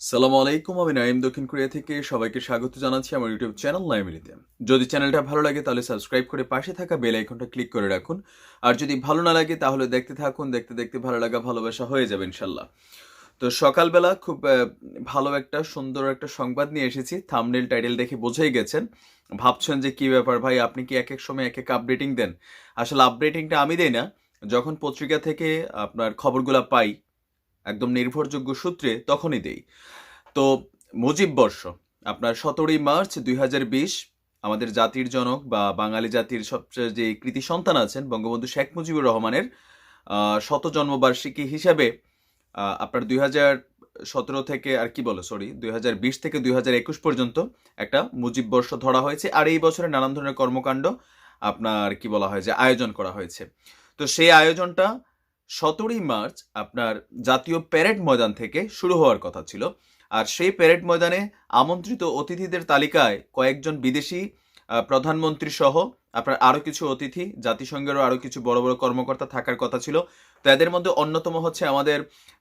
সালাম আলাইকুম, আমি নাইম দক্ষিণ কোরিয়া থেকে। সবাইকে স্বাগত জানাচ্ছি আমার ইউটিউব চ্যানেল নাইমিলিতে যদি চ্যানেলটা ভালো লাগে তাহলে সাবস্ক্রাইব করে পাশে থাকা বেল আইকনটা ক্লিক করে রাখুন। আর যদি ভালো না লাগে তাহলে দেখতে থাকুন, দেখতে দেখতে ভালো লাগা ভালোবাসা হয়ে যাবে ইনশাল্লাহ তো সকালবেলা খুব ভালো একটা, সুন্দর একটা সংবাদ নিয়ে এসেছি। থামনেল টাইটেল দেখে বোঝাই গেছেন। ভাবছেন যে কি ব্যাপার ভাই, আপনি কি এক এক সময় এক এক আপডেটিং দেন? আসলে আপডেটিংটা আমি দেই না। যখন পত্রিকা থেকে আপনার খবরগুলো পাই একদম নির্ভরযোগ্য সূত্রে তখনই দেই। তো মুজিব বর্ষ, আপনার সতেরোই মার্চ দুই হাজার বিশ, আমাদের জাতির জনক বা বাঙালি জাতির সবচেয়ে যে কৃতি সন্তান আছেন বঙ্গবন্ধু শেখ মুজিবুর রহমানের শত জন্মবার্ষিকী হিসাবে আপনার দুই সতেরো থেকে, আর কি বলো সরি দুই হাজার বিশ থেকে দুই হাজার একুশ পর্যন্ত একটা মুজিব বর্ষ ধরা হয়েছে। আর এই বছরে নানান ধরনের কর্মকাণ্ড আপনার কি বলা হয় যে আয়োজন করা হয়েছে। তো সেই আয়োজনটা সতেরোই মার্চ আপনার জাতীয় প্যারেড ময়দান থেকে শুরু হওয়ার কথা ছিল। আর সেই প্যারেড ময়দানে আমন্ত্রিত অতিথিদের তালিকায় কয়েকজন বিদেশি প্রধানমন্ত্রী সহ আপনার আরও কিছু অতিথি, জাতিসংঘেরও আরও কিছু বড় বড় কর্মকর্তা থাকার কথা ছিল। তো এদের মধ্যে অন্যতম হচ্ছে আমাদের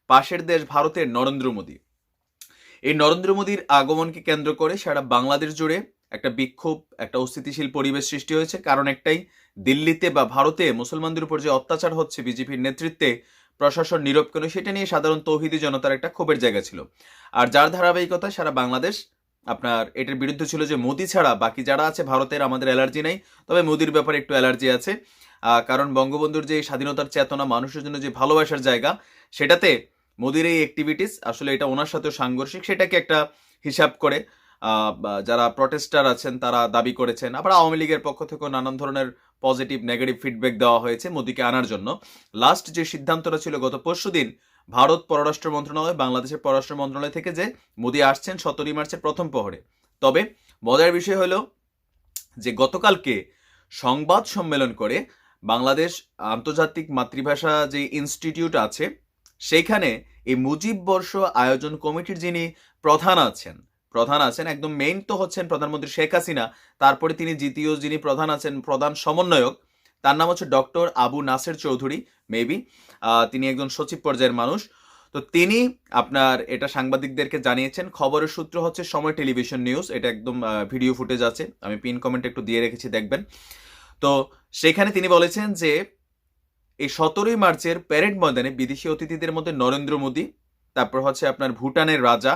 পাশের দেশ ভারতের নরেন্দ্র মোদী। এই নরেন্দ্র মোদীর আগমনকে কেন্দ্র করে সারা বাংলাদেশ জুড়ে একটা বিক্ষোভ, একটা অস্থিতিশীল পরিবেশ সৃষ্টি হয়েছে। কারণ একটাই দিল্লিতে বা ভারতে মুসলমানদের উপর যে অত্যাচার হচ্ছে বিজেপির নেতৃত্বে, প্রশাসন নীরব কেন সেটা নিয়ে সাধারণ তৌহিদি জনতার একটা ক্ষোভের জায়গা ছিল। আর যার ধারাবাহিকতা সারা বাংলাদেশ, আপনার এটার বিরুদ্ধে ছিল যে মোদি ছাড়া বাকি যারা আছে, ভারতের আমাদের অ্যালার্জি নেই। তবে মোদির ব্যাপারে একটু অ্যালার্জি আছে। কারণ বঙ্গবন্ধুর যে স্বাধীনতার চেতনা, মানুষের জন্য যে ভালোবাসার জায়গা, সেটাতে মোদির এই অ্যাক্টিভিটিস আসলে এটা ওনার সাথেও সাংঘর্ষিক, সেটাকে একটা হিসাব করে যারা প্রটেস্টার আছেন, তারা দাবি করেছেন। আবার আওয়ামী লীগের পক্ষ থেকেও নানান ধরনের পজিটিভ নেগেটিভ ফিডব্যাক দেওয়া হয়েছে মোদিকে আনার জন্য। লাস্ট যে সিদ্ধান্তটা ছিল গত পরশু দিন, ভারত পররাষ্ট্র মন্ত্রণালয়, বাংলাদেশের পররাষ্ট্র মন্ত্রণালয় থেকে যে মোদি আসছেন সতেরোই মার্চের প্রথম প্রহরে। তবে মজার বিষয় হলো যে গতকালকে সংবাদ সম্মেলন করে বাংলাদেশ আন্তর্জাতিক মাতৃভাষা যে ইনস্টিটিউট আছে সেইখানে এই মুজিব বর্ষ আয়োজন কমিটির যিনি প্রধান আছেন প্রধান আছেন, একদম মেইন তো হচ্ছেন প্রধানমন্ত্রী শেখ হাসিনা, তারপরে তিনি দ্বিতীয় যিনি প্রধান আছেন, প্রধান সমন্বয়ক, তার নাম হচ্ছে ডক্টর আবু নাসের চৌধুরী মেবি তিনি একজন সচিব পর্যায়ের মানুষ। তো তিনি আপনার, এটা সাংবাদিকদেরকে জানিয়েছেন, খবরের সূত্র হচ্ছে সময় টেলিভিশন নিউজ, এটা একদম ভিডিও ফুটেজ আছে, আমি পিন কমেন্ট একটু দিয়ে রেখেছি, দেখবেন। তো সেখানে তিনি বলেছেন যে, এই সতেরোই মার্চের প্যারেড ময়দানে বিদেশি অতিথিদের মধ্যে নরেন্দ্র মোদী, তারপর হচ্ছে আপনার ভুটানের রাজা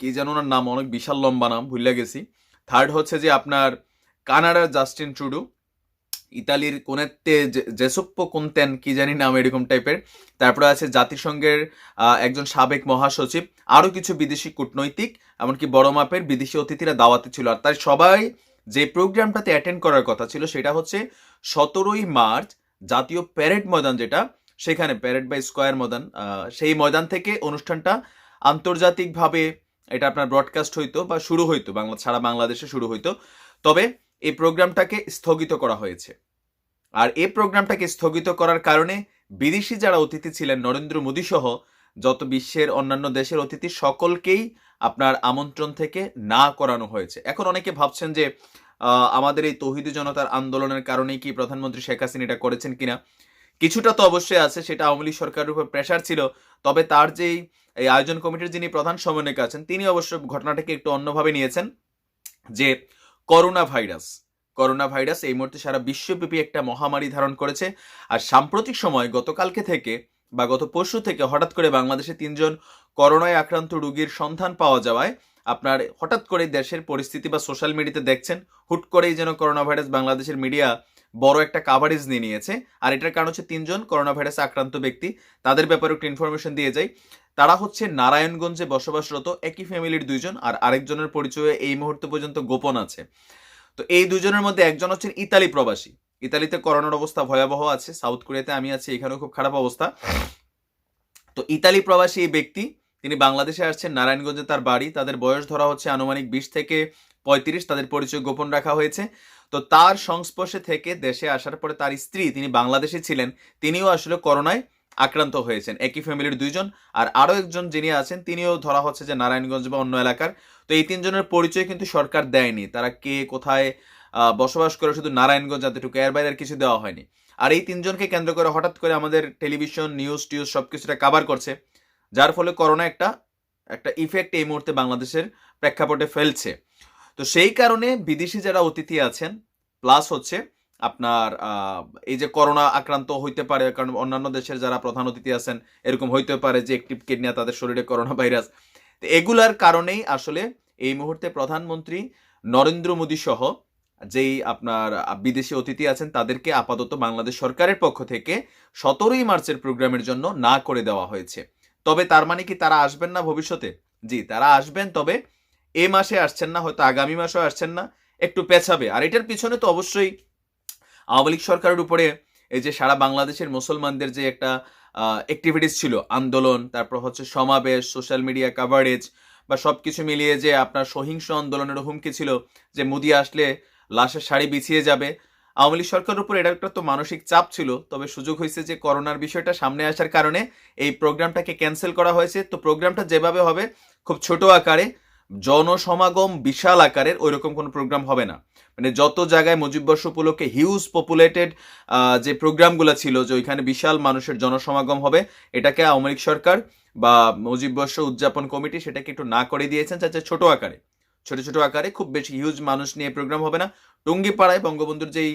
কি যেন ওনার নাম অনেক বিশাল লম্বা নাম, ভুলে গেছি। থার্ড হচ্ছে যে আপনার কানাডার জাস্টিন ট্রুডু ইতালির কোনেতে জেসপ্প কোনতেন, কি জানি নাম এরকম টাইপের তারপরে আছে জাতিসংঘের একজন সাবেক মহাসচিব, আরও কিছু বিদেশি কূটনৈতিক, এমনকি বড় মাপের বিদেশি অতিথিরা দাওয়াতে ছিল। আর তাই সবাই যে প্রোগ্রামটাতে অ্যাটেন্ড করার কথা ছিল, সেটা হচ্ছে সতেরোই মার্চ, জাতীয় প্যারেড ময়দান যেটা, সেখানে প্যারেড বাই স্কোয়ার ময়দান সেই ময়দান থেকে অনুষ্ঠানটা আন্তর্জাতিকভাবে এটা আপনার ব্রডকাস্ট হইতো বা শুরু হইতো, বাংলা, সারা বাংলাদেশে শুরু হইতো। তবে এই প্রোগ্রামটাকে স্থগিত করা হয়েছে। আর এই প্রোগ্রামটাকে স্থগিত করার কারণে বিদেশি যারা অতিথি ছিলেন, নরেন্দ্র মোদী সহ যত বিশ্বের অন্যান্য দেশের অতিথি, সকলকেই আপনার আমন্ত্রণ থেকে না করানো হয়েছে। এখন অনেকে ভাবছেন যে আমাদের এই তৌহিদি জনতার আন্দোলনের কারণেই কি প্রধানমন্ত্রী শেখ হাসিনা এটা করেছেন কিনা? কিছুটা তো অবশ্যই আছে, সেটা আওয়ামী লীগ সরকারের উপর প্রেশার ছিল, তবে তার যেই, এই আয়োজন কমিটির যিনি প্রধান সমন্বয়ক আছেন, তিনি অবশ্য ঘটনাটাকে একটু অন্যভাবে নিয়েছেন, যে করোনা ভাইরাস করোনা ভাইরাস এই মুহূর্তে সারা বিশ্বব্যাপী একটা মহামারী ধারণ করেছে, আর সাম্প্রতিক সময় গতকালকে থেকে বা গত পরশু থেকে হঠাৎ করে বাংলাদেশে তিনজন করোনায় আক্রান্ত রোগীর সন্ধান পাওয়া যাওয়ায়, আপনার হঠাৎ করে দেশের পরিস্থিতি বা সোশ্যাল মিডিয়াতে দেখছেন, হুট করেই যেন করোনা ভাইরাস বাংলাদেশের মিডিয়া বড় একটা কাভারেজ নিয়ে নিয়েছে। আর এটার কারণ হচ্ছে তিনজন করোনা ভাইরাসে আক্রান্ত ব্যক্তি। তাদের ব্যাপারে একটু ইনফরমেশন দিয়ে যাই। তারা হচ্ছে নারায়ণগঞ্জে বসবাসরত, একই ফ্যামিলির দুইজন, আর আরেকজনের পরিচয় এই মুহূর্ত পর্যন্ত গোপন আছে। তো এই দুজনের মধ্যে একজন হচ্ছেন ইতালি প্রবাসী। ইতালিতে করোনার অবস্থা ভয়াবহ আছে, সাউথ কোরিয়াতে আমি আছি, এখানেও খুব খারাপ অবস্থা। তো ইতালি প্রবাসী এই ব্যক্তি, তিনি বাংলাদেশে আসছেন, নারায়ণগঞ্জে তার বাড়ি। তাদের বয়স ধরা হচ্ছে আনুমানিক বিশ থেকে পঁয়ত্রিশ, তাদের পরিচয় গোপন রাখা হয়েছে। তো তার সংস্পর্শে থেকে দেশে আসার পরে তার স্ত্রী, তিনি বাংলাদেশে ছিলেন, তিনিও আসলে করোনায় আক্রান্ত হয়েছেন। একই ফ্যামিলির দুইজন আর আরও একজন যিনি আছেন, তিনিও ধরা হচ্ছে যে নারায়ণগঞ্জ বা অন্য এলাকার। তো এই তিনজনের পরিচয় কিন্তু সরকার দেয়নি। তারা কে, কোথায় বসবাস করে শুধু নারায়ণগঞ্জ এতটুকু, এর বাইরে কিছু দেওয়া হয়নি। আর এই তিনজনকে কেন্দ্র করে হঠাৎ করে আমাদের টেলিভিশন নিউজ টিউজ সব কিছুটা কাভার করছে, যার ফলে করোনা একটা একটা ইফেক্ট এই মুহূর্তে বাংলাদেশের প্রেক্ষাপটে ফেলছে। তো সেই কারণে বিদেশি যারা অতিথি আছেন প্লাস হচ্ছে আপনার এই যে করোনা আক্রান্ত হইতে পারে, কারণ অন্যান্য দেশের যারা প্রধান অতিথি আছেন, এরকম হইতে পারে যে একটি কিডনিয়া তাদের শরীরে করোনা ভাইরাস। এগুলার কারণেই আসলে এই মুহূর্তে প্রধানমন্ত্রী নরেন্দ্র মোদী সহ যেই আপনার বিদেশি অতিথি আছেন, তাদেরকে আপাতত বাংলাদেশ সরকারের পক্ষ থেকে সতেরোই মার্চের প্রোগ্রামের জন্য না করে দেওয়া হয়েছে। তবে তার মানে কি তারা আসবেন না ভবিষ্যতে? জি, তারা আসবেন, তবে এ মাসে আসছেন না, হয়তো আগামী মাসেও আসছেন না, একটু পেছাবে। আর এটার পিছনে তো অবশ্যই আওয়ামী লীগ সরকারের উপরে এই যে সারা বাংলাদেশের মুসলমানদের যে একটা অ্যাক্টিভিটিস ছিল, আন্দোলন, তারপর হচ্ছে সমাবেশ সোশ্যাল মিডিয়া কাভারেজ বা সব কিছু মিলিয়ে যে আপনার সহিংস আন্দোলনের হুমকি ছিল, যে মোদি আসলে লাশের শাড়ি বিছিয়ে যাবে। আওয়ামী লীগ সরকারের উপর এটা একটা তো মানসিক চাপ ছিল, তবে সুযোগ হয়েছে যে করোনার বিষয়টা সামনে আসার কারণে এই প্রোগ্রামটাকে ক্যান্সেল করা হয়েছে। তো প্রোগ্রামটা যেভাবে হবে, খুব ছোট আকারে জনসমাগম বিশাল আকারের ওইরকম কোনো প্রোগ্রাম হবে না। মানে যত জায়গায় মুজিববর্ষ উপলক্ষে হিউজ পপুলেটেড যে প্রোগ্রামগুলো ছিল যে ওইখানে বিশাল মানুষের জনসমাগম হবে, এটাকে আওয়ামী লীগ সরকার বা মুজিববর্ষ উদযাপন কমিটি সেটাকে একটু না করে দিয়েছেন, যাতে ছোট আকারে, ছোট ছোট আকারে খুব বেশি হিউজ মানুষ নিয়ে প্রোগ্রাম হবে না। টুঙ্গিপাড়ায় বঙ্গবন্ধুর যেই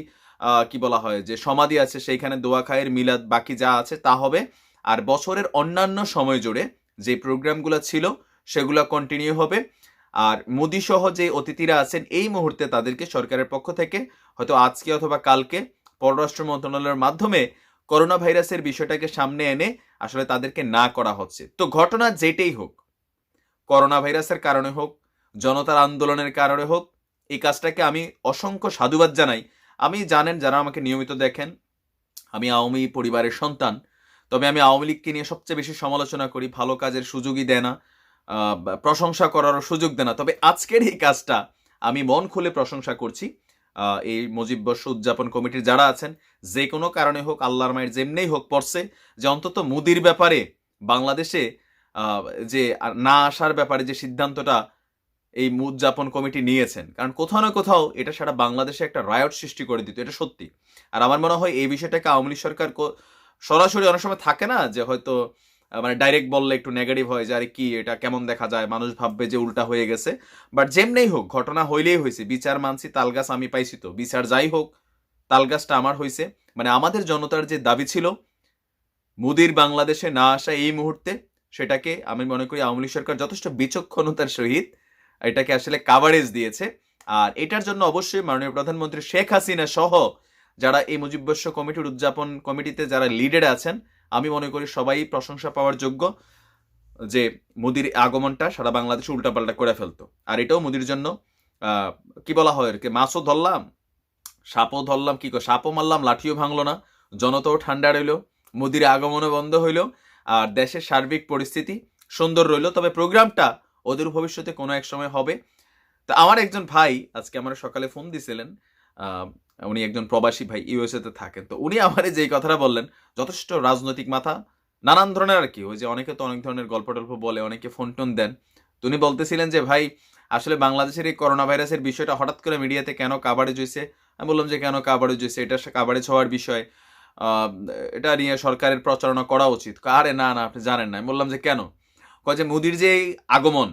কি বলা হয়, যে সমাধি আছে সেইখানে দোয়া খায়ের মিলাদ বাকি যা আছে তা হবে। আর বছরের অন্যান্য সময় জুড়ে যে প্রোগ্রামগুলো ছিল সেগুলো কন্টিনিউ হবে। আর মোদি সহ যে অতিথিরা আছেন, এই মুহূর্তে তাদেরকে সরকারের পক্ষ থেকে, হয়তো আজকে অথবা কালকে, পররাষ্ট্র মন্ত্রণালয়ের মাধ্যমে করোনা ভাইরাসের বিষয়টাকে সামনে এনে আসলে তাদেরকে না করা হচ্ছে। তো ঘটনা যেটাই হোক করোনা ভাইরাসের কারণে হোক, জনতার আন্দোলনের কারণে হোক, এই কাজটাকে আমি অসংখ্য সাধুবাদ জানাই। আমি জানেন যারা আমাকে নিয়মিত দেখেন, আমি আওয়ামী পরিবারের সন্তান, তবে আমি আওয়ামী লীগকে নিয়ে সবচেয়ে বেশি সমালোচনা করি, ভালো কাজের সুযোগই দেয় না প্রশংসা করারও সুযোগ দেয় না। তবে আজকের এই কাজটা আমি মন খুলে প্রশংসা করছি। এই মুজিববর্ষ উদযাপন কমিটির যারা আছেন, যে কোনো কারণে হোক, আল্লাহর মায়ের যেমনেই হোক পড়ছে, যে অন্তত মুদির ব্যাপারে বাংলাদেশে যে না আসার ব্যাপারে যে সিদ্ধান্তটা এই উদযাপন কমিটি নিয়েছেন, কারণ কোথাও না কোথাও এটা সারা বাংলাদেশে একটা রায়ট সৃষ্টি করে দিত, এটা সত্যি। আর আমার মনে হয় এই বিষয়টাকে আওয়ামী লীগ সরকার সরাসরি অনেক সময় থাকে না যে হয়তো মানে ডাইরেক্ট বললে একটু নেগেটিভ হয় যে, আরে কি, এটা কেমন দেখা যায়? মানুষ ভাববে যে উল্টা হয়ে গেছে। বাট যেমনেই হোক, ঘটনা হইলেই হয়েছে। বিচার মানছি তালগাছ আমি পাইছি তো। বিচার যাই হোক তালগাছটা আমার হয়েছে মানে আমাদের জনতার যে দাবি ছিল, মুদির বাংলাদেশে না আসা এই মুহূর্তে, সেটাকে আমি মনে করি আওয়ামী লীগ সরকার যথেষ্ট বিচক্ষণতার সহিত এটাকে আসলে কাভারেজ দিয়েছে। আর এটার জন্য অবশ্যই মাননীয় প্রধানমন্ত্রী শেখ হাসিনা সহ যারা এই মুজিববর্ষ কমিটির উদযাপন কমিটিতে যারা লিডার আছেন আমি মনে করি সবাই প্রশংসা পাওয়ার যোগ্য যে মোদির আগমনটা সারা বাংলাদেশে উল্টাপাল্টা করে ফেলতো। আর এটাও মোদির জন্য কি বলা হয় আর কি মাছও ধরলাম, সাপও ধরলাম, কি সাপও মারলাম, লাঠিও ভাঙলো না, জনতাও ঠান্ডা রইল, মোদির আগমনও বন্ধ হইল, আর দেশের সার্বিক পরিস্থিতি সুন্দর রইল। তবে প্রোগ্রামটা ওদের ভবিষ্যতে কোনো এক সময় হবে। তো আমার একজন ভাই আজকে আমার সকালে ফোন দিছিলেন উনি একজন প্রবাসী ভাই ইউএসএ তে থাকেন তো উনি আমারে যেই কথাটা বললেন, যথেষ্ট রাজনৈতিক মাথা, নানান ধরনের আর কি। ওই যে অনেকে তো অনেক ধরনের গল্প টল্প বলে, অনেকে ফোন টোন দেন। তো উনি বলতেছিলেন যে, ভাই, আসলে বাংলাদেশের এই করোনা ভাইরাসের বিষয়টা হঠাৎ করে মিডিয়াতে কেন কাভারেজ হয়েছে আমি বললাম যে, কেন কাভারেজ হয়েছে এটা কাভারেজ হওয়ার বিষয়। এটা নিয়ে সরকারের প্রচারণা করা উচিত। আরে না না, আপনি জানেন না। আমি বললাম যে, কেন? কয় যে মোদির যে আগমন,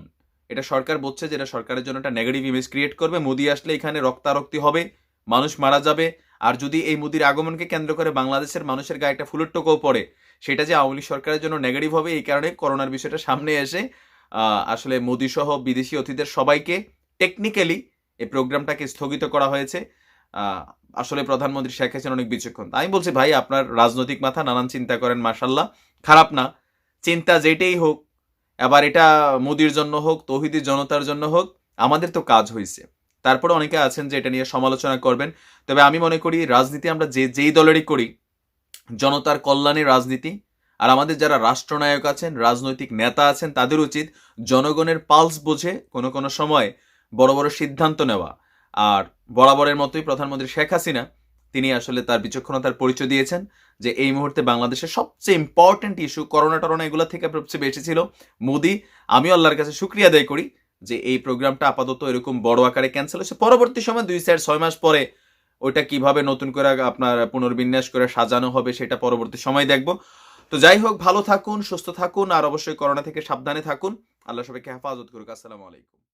এটা সরকার বলছে যে, এটা সরকারের জন্য একটা নেগেটিভ ইমেজ ক্রিয়েট করবে। মোদি আসলে এখানে রক্তারক্তি হবে। মানুষ মারা যাবে। আর যদি এই মোদির আগমনকে কেন্দ্র করে বাংলাদেশের মানুষের গায়ে একটা ফুলের টোকাও পড়ে, সেটা যে আওয়ামী লীগ সরকারের জন্য নেগেটিভ হবে, এই কারণে করোনার বিষয়টা সামনে এসে আসলে মোদি সহ বিদেশি অতিথিদের সবাইকে টেকনিক্যালি এই প্রোগ্রামটাকে স্থগিত করা হয়েছে। আসলে প্রধানমন্ত্রী শেখ হাসিনা অনেক বিচক্ষণ। আমি বলছি, ভাই, আপনার রাজনৈতিক মাথা নানান চিন্তা করেন মাসাল্লাহ খারাপ না। চিন্তা যেটাই হোক, এবার এটা মোদির জন্য হোক, তৌহিদির জনতার জন্য হোক, আমাদের তো কাজ হয়েছে তারপরে অনেকে আছেন যে এটা নিয়ে সমালোচনা করবেন। তবে আমি মনে করি রাজনীতি আমরা যে, যেই দলেরই করি, জনতার কল্যাণে রাজনীতি, আর আমাদের যারা রাষ্ট্রনায়ক আছেন, রাজনৈতিক নেতা আছেন, তাদের উচিত জনগণের পালস বুঝে কোনো কোনো সময় বড় বড় সিদ্ধান্ত নেওয়া। আর বরাবরের মতোই প্রধানমন্ত্রী শেখ হাসিনা, তিনি আসলে তার বিচক্ষণতার পরিচয় দিয়েছেন যে এই মুহূর্তে বাংলাদেশের সবচেয়ে ইম্পর্টেন্ট ইস্যু করোনা টরোনা এগুলো থেকে সবচেয়ে বেশি ছিল মোদি। আমিও আল্লাহর কাছে শুক্রিয়া আদায় করি। যে এই প্রোগ্রামটা আপাতত এরকম বড় আকারে ক্যান্সেল হয়েছে। পরবর্তী সময় দুই চার ছয় মাস পরে ওইটা কীভাবে নতুন করে আপনার পুনর্বিন্যাস করে সাজানো হবে সেটা পরবর্তী সময় দেখব। তো যাই হোক, ভালো থাকুন, সুস্থ থাকুন, আর অবশ্যই করোনা থেকে সাবধানে থাকুন। আল্লাহ সবাইকে হেফাজত করুক। আসসালামু আলাইকুম।